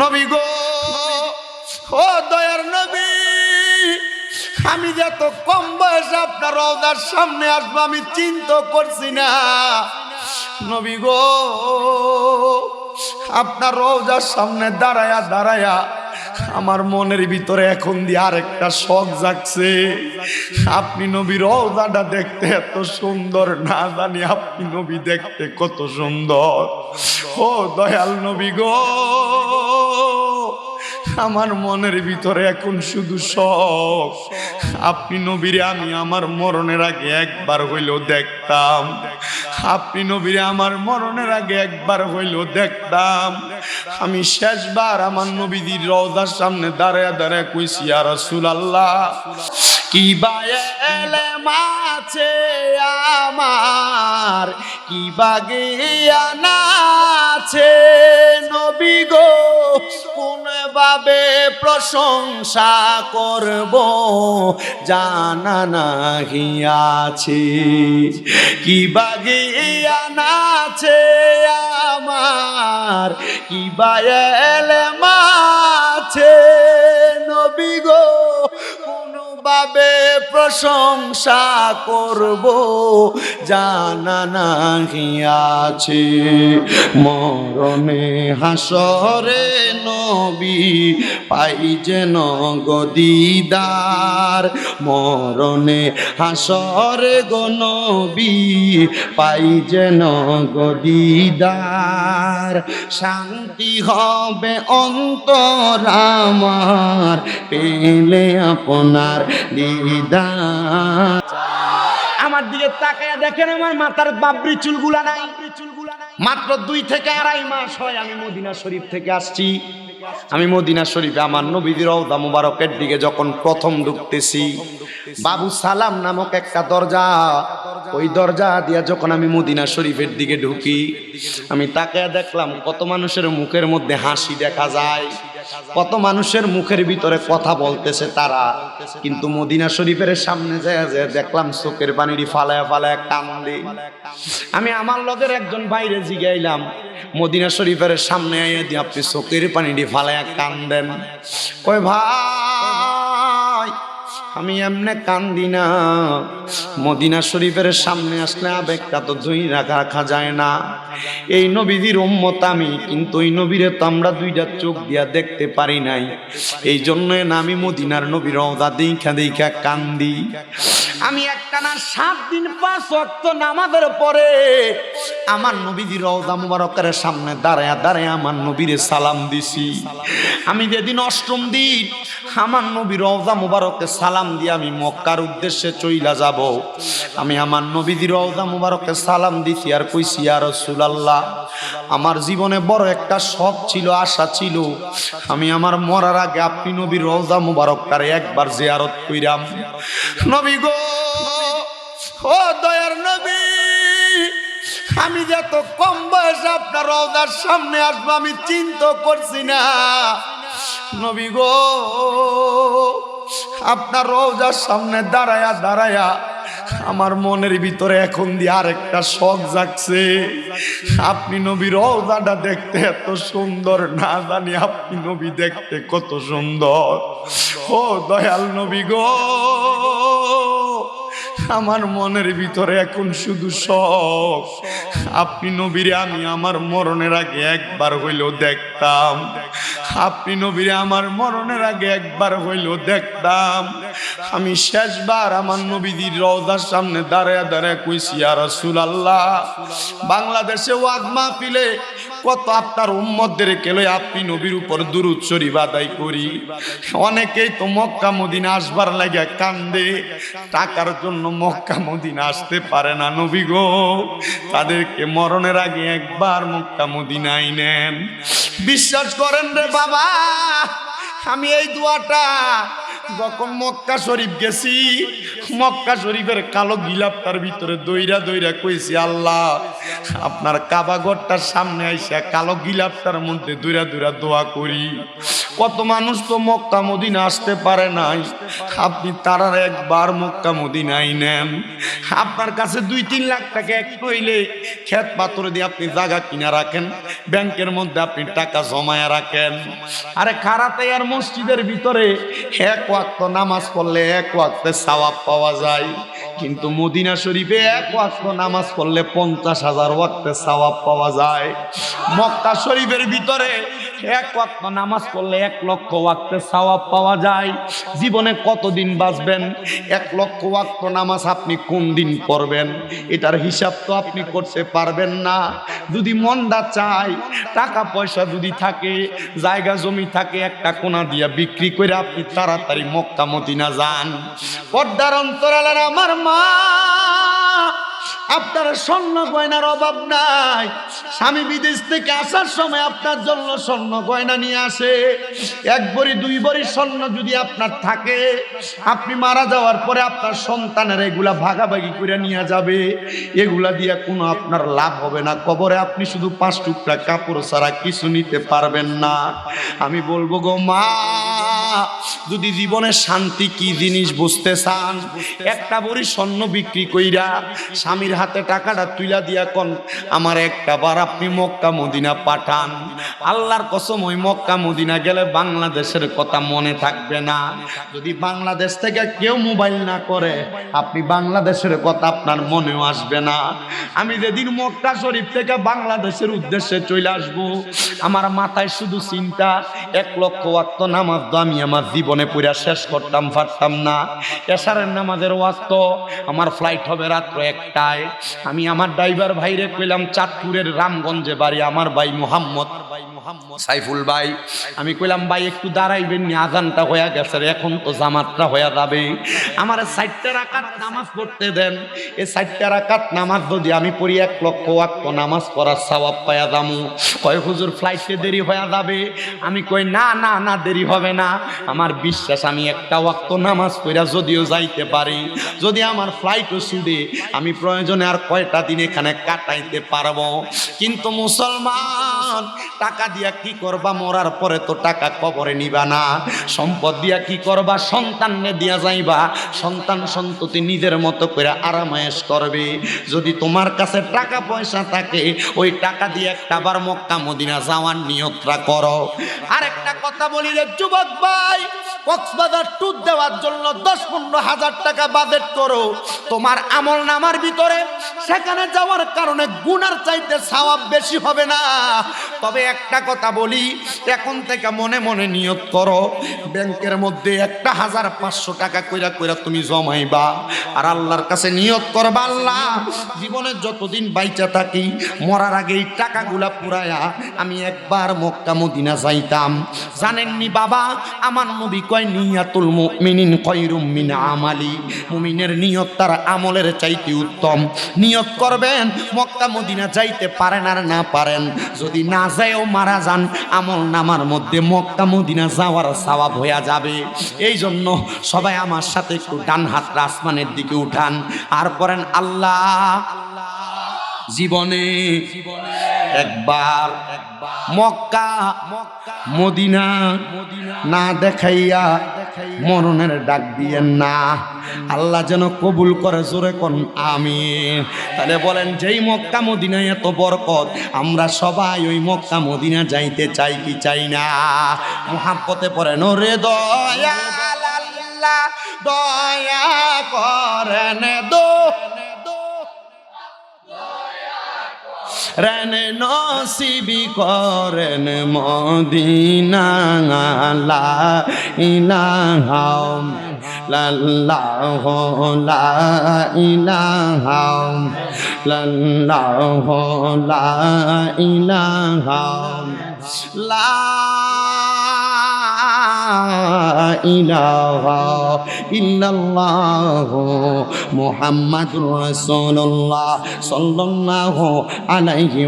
নবী গো, ও দয়ার নবী, আমি যে এত কম বয়সে আপনার রওদার সামনে আসব, আমি চিন্তা করছি না। নবী গো, আপনার রওজার সামনে দাঁড়ায়া দাঁড়ায়া আমার মনের ভিতরে এখন দিয়ে আরেকটা শখ জাগছে। আপনি নবী, রওজাটা দেখতে এত সুন্দর, না জানি আপনি নবী দেখতে কত সুন্দর। ও দয়াল নবী গো, আমার মনের ভিতরে এখন শুধু শখ আপনি নবীরে, আমি আমার মরণের আগে একবার হইলেও দেখতাম। আপনি নবীরে, আমার মরণের আগে একবার হইলেও দেখতাম। আমি শেষবার আমার নবীদির রওদার সামনে দাঁড়ায় দাঁড়ায় কইছি আর রাসূল আল্লাহ কি বা এলেম আছে আমার? কি বাগে আছে নবী গো, কোন ভাবে প্রশংসা করব? জানা নাহি আছে। কি বাগে আছে আমার? কি বা এলেম আছে? নবী গো কোনোভাবে প্রশংসা করব, জানা নাহি আছে। মরণে হাসরে নবী পাই যেন গদিদার মরণে হাসরে গো নবী পাই যেন গদিদার শান্তি হবে অন্তর আমার, পেলে আপনার দিদার। আমার দিকে তাকায়া দেখেন আমার মাথার বাবরি চুলগুলা নাই। মাত্র দুই থেকে আড়াই মাস হয় আমি মদিনা শরীফ থেকে আসছি। আমি মদিনা শরীফে আমার নবীদের রওদা মুবারকের দিকে যখন প্রথম ঢুকতেছি, বাবু সালাম নামক একটা দরজা, ওই দরজা দিয়া যখন আমি মদিনা শরীফের দিকে ঢুকি, আমি তাকে দেখলাম কত মানুষের মুখের মধ্যে হাসি দেখা যায়। কত মানুষের মুখের ভিতরে কথা বলতেছে তারা। কিন্তু মদিনা শরীফের সামনে যায় যে দেখলাম চোখের পানিটি ফালায় ফালায় কান্দে আমি আমার লগের একজন বাইরে জিগাইলাম, মদিনা শরীফের সামনে আইয়া দিয়ে আপনি চোখের পানিটি ফালায়া কান্দেন। কয় ভাই আমি এমনে কান্দি না। মদিনা শরীফের সামনে আসলে আবেগটা তো দুই রাখা রাখা যায় না। এই নবীদের উম্মত আমি, কিন্তু এই নবীরে তো আমরা দুইটা চোখ দিয়া দেখতে পারি নাই। এই জন্য আমি মদিনার নবীর অদা দেখা দেখা কান্দি। আমি একটানা সাত দিন পাঁচ ওয়াক্ত নামাজের পরে আমার নবীজি রওজা মুবারকের সামনে দাঁড়ায় দাঁড়ায় আমার নবীরে সালাম দিছি। আমি যেদিন অষ্টম দিন আমার নবী রওজা মুবারকে সালাম দিয়ে আমি মক্কার উদ্দেশ্যে চইলা যাব। আমি আমার নবীজি রওজা মুবারকে সালাম দিছি আর কইছি আর রাসূলুল্লাহ আমার জীবনে বড় একটা শখ ছিল, আশা ছিল। আমি আমার মরার আগে আপনি নবীর রওজা মুবারককারে একবার জিয়ারত কইরাম। নবী গো, ও দয়ার নবী, আমি যে এত কম বয়সে আপনার রওজার সামনে আসব, আমি চিন্তা করছি না। নবী গো, আপনার রওজার সামনে দাঁড়ায়া দাঁড়ায়া আমার মনের ভিতরে এখন দিয়ে আরেকটা শখ জাগছে। আপনি নবী রওজাটা দেখতে এত সুন্দর, না জানি আপনি নবী দেখতে কত সুন্দর। ও দয়াল নবী গো, আমার মনের ভিতরে এখন শুধু শখ। আপনি নবীরে আমি আমার মরণের আগে একবার হইলেও দেখতাম। আপনি নবীরে আমার মরণের আগে একবার হইলেও দেখতাম। আমি শেষবার আমার নবীদির রওজার সামনে দাঁড়ায় দাঁড়ায় কইছি আর রাসূল আল্লাহ বাংলাদেশে ওয়াজ মাহফিলে কত আপনার উম্মতদের কেলে আপনি নবীর উপর দুরুদ শরীফ আদায় করি? অনেকেই তো মক্কা, মদিনা আসবার লাগে কান্দে। টাকার জন্য মক্কা, মদিনা আসতে পারে না নবী গো। তাদেরকে মরণের আগে একবার মক্কা, মদিনায় নেন। বিশ্বাস করেন রে বাবা, আমি এই দোয়াটা যখন মক্কা শরীফ গেছি, মক্কা শরীফের কালো গিলাপটার ভিতরে দইরা দইরা কইছি, আল্লাহ, আপনার কাবাগরটার সামনে আইসা কালো গিলাপটার মধ্যে দইরা দইরা দোয়া করি। কত মানুষ তো মক্কা মদিনা আসতে পারে নাই। আপনি তারার একবার মক্কা মদিনাই নেন। আপনার কাছে দুই তিন লাখ টাকা একটু হইলে ক্ষেত পাথর দিয়ে আপনি জায়গা কিনা রাখেন, ব্যাংকের মধ্যে আপনি টাকা জমায়া রাখেন। আরে খারাতে আর মসজিদের ভিতরে এক ওয়াক্ত নামাজ পড়লে এক ওয়াক্তে সওয়াব পাওয়া যায়, কিন্তু মদিনা শরীফে এক ওয়াক্ত নামাজ পড়লে পঞ্চাশ হাজার ওয়াক্তে সওয়াব পাওয়া যায়। মক্কা শরীফের ভিতরে এক ওয়াক্ত নামাজ পড়লে এক লক্ষ ওয়াক্তে সওয়াব পাওয়া যায়। জীবনে কতদিন বাঁচবেন? এক লক্ষ ওয়াক্ত নামাজ আপনি কোন দিন পড়বেন? এটার হিসাব তো আপনি করতে পারবেন না। যদি মনটা চায়, টাকা পয়সা যদি থাকে, জায়গা জমি থাকে, একটা কোনা দিয়া বিক্রি করে আপনি তাড়াতাড়ি মক্কা মদিনা যান। পর্দার অন্তরালের আমার মা আপনার স্বর্ণ গয়নার অভাব নাই। স্বামী বিদেশ থেকে আসার সময় আপনার জন্য স্বর্ণ গয়না নিয়ে আসে। এক বড়ি, দুই বড়ি স্বর্ণ যদি আপনার থাকে, আপনি মারা যাওয়ার পরে আপনার সন্তানের এগুলা ভাগাভাগি করে নিয়ে যাবে। এগুলা দিয়ে কোনো আপনার লাভ হবে না। কবরে আপনি শুধু পাঁচ টুকরা কাপড় ছাড়া কিছু নিতে পারবেন না। আমি বলব গো মা যদি জীবনে শান্তি কি জিনিস বুঝতে চান? একটা বড়ি স্বর্ণ বিক্রি কইরা স্বামীর হাতে টাকাটা তুইলা দিয়া কন, আমার একটা বার আপনি মক্কা, মদিনা পাঠান। আল্লাহর কসম, ওই মক্কা, মদিনা গেলে বাংলাদেশের কথা মনে থাকবে না। যদি বাংলাদেশ থেকে কেউ মোবাইল না করে, আপনি বাংলাদেশের কথা আপনার মনেও আসবে না। আমি যেদিন মক্কা শরীফ থেকে বাংলাদেশের উদ্দেশ্যে চলে আসব, আমার মাথায় শুধু চিন্তা, এক লক্ষ ওয়াক্ত নামাজ আমি আমার জীবনে পুরা শেষ করতাম, পারতাম না। এশারের নামাজের ওয়াক্ত আমার ফ্লাইট হবে রাত্র একটায়। আমি আমার ড্রাইভার ভাইরে কইলাম, চাঁদপুরের রামগঞ্জে বাড়ি, আমার ভাই মোহাম্মদ। সাইফুল ভাই, আমি কইলাম, ভাই, একটু দাঁড়াইবেন নি, আজানটা হয়ে গেছে এখন তো জামাতটা হয়ে যাবে। আমার ষাটটা রাকাত নামাজ পড়তে দেন। এই ষাটটা রাকাত নামাজ যদি আমি পড়ি, এক লক্ষ ওয়াক্ত নামাজ পড়ার সওয়াব পায়া দামু কয়, হুজুর ফ্লাইটে দেরি হয়ে যাবে? আমি কই, না না না, দেরি হবে না। আমার বিশ্বাস, আমি একটা ওয়াক্ত নামাজ পড়া যদিও যাইতে পারি, যদি আমার ফ্লাইটও ছুটে আমি প্রয়োজনে আর কয়টা দিন এখানে কাটাইতে পারব? কিন্তু মুসলমান, টাকা দিয়া কি করবা? মরার পরে তো টাকা কবরে নিবা না। সম্পদ দিয়া কি করবা? সন্তাননে দিয়া যাইবা। সন্তান সন্ততি নিজের মতো করে আরামায়েশ করবে। যদি তোমার কাছে টাকা পয়সা থাকে, ওই টাকা দিয়ে একটা বার মক্কা মদিনা যাওয়ার নিয়তটা করো। আরেকটা কথা বলি রে, যুবক কক্সবাজার ট্যুর দেওয়ার জন্য দশ পনেরো হাজার টাকা বাজেট করো। তোমার আমল নামার ভিতরে সেখানে যাওয়ার কারণে গুনার চাইতে বেশি হবে না। তবে একটা কথা বলি, এখন থেকে মনে মনে নিয়ত করো, ব্যাংকের মধ্যে একটা হাজার পাঁচশো টাকা কইরা কইরা তুমি জমাইবা। আর আল্লাহর কাছে নিয়ত করবা আল্লাহ জীবনের যতদিন বাইচা থাকি, মরার আগে এই টাকাগুলা পুরায়া আমি একবার মক্কা, মদিনা যাইতাম। জানেননি বাবা আমার নবী কয়, নিয়াতুল মুমিনিন খয়রুম মিন আমালি। মুমিনের নিয়ত তার আমলের চাইতে উত্তম। নিয়ত করবেন, মক্কা, মদিনা যাইতে পারেন আর না পারেন। যদি না যায়ও মারা যান, আমল নামার মধ্যে মক্কা, মদিনা যাওয়ার সওয়াব হইয়া যাবে। এই জন্য সবাই আমার সাথে একটু ডান হাত আসমানের দিকে উঠান। আর করেন আল্লাহ জীবনে জীবনে একবার মক্কা, মদিনা না দেখাইয়া মরণের ডাক দিয়েন না। আল্লাহ যেন কবুল করে, জোরে কোন আমি তাহলে বলেন, যেই মক্কা, মদিনায় এত বরকত, আমরা সবাই ওই মক্কা, মদিনা যাইতে চাই কি চাই না? মহাব্বতে পড়েন রে দয়া দয়া করেন দো রেন নসিবি করেন মদিনা লা ইলাহা লাল্লাহ লা ইলাহা লাল্লাহ লা ইলাহা লা ইলাহা ইল্লাল্লাহ মুহাম্মাদুর রাসূলুল্লাহ আলাইহি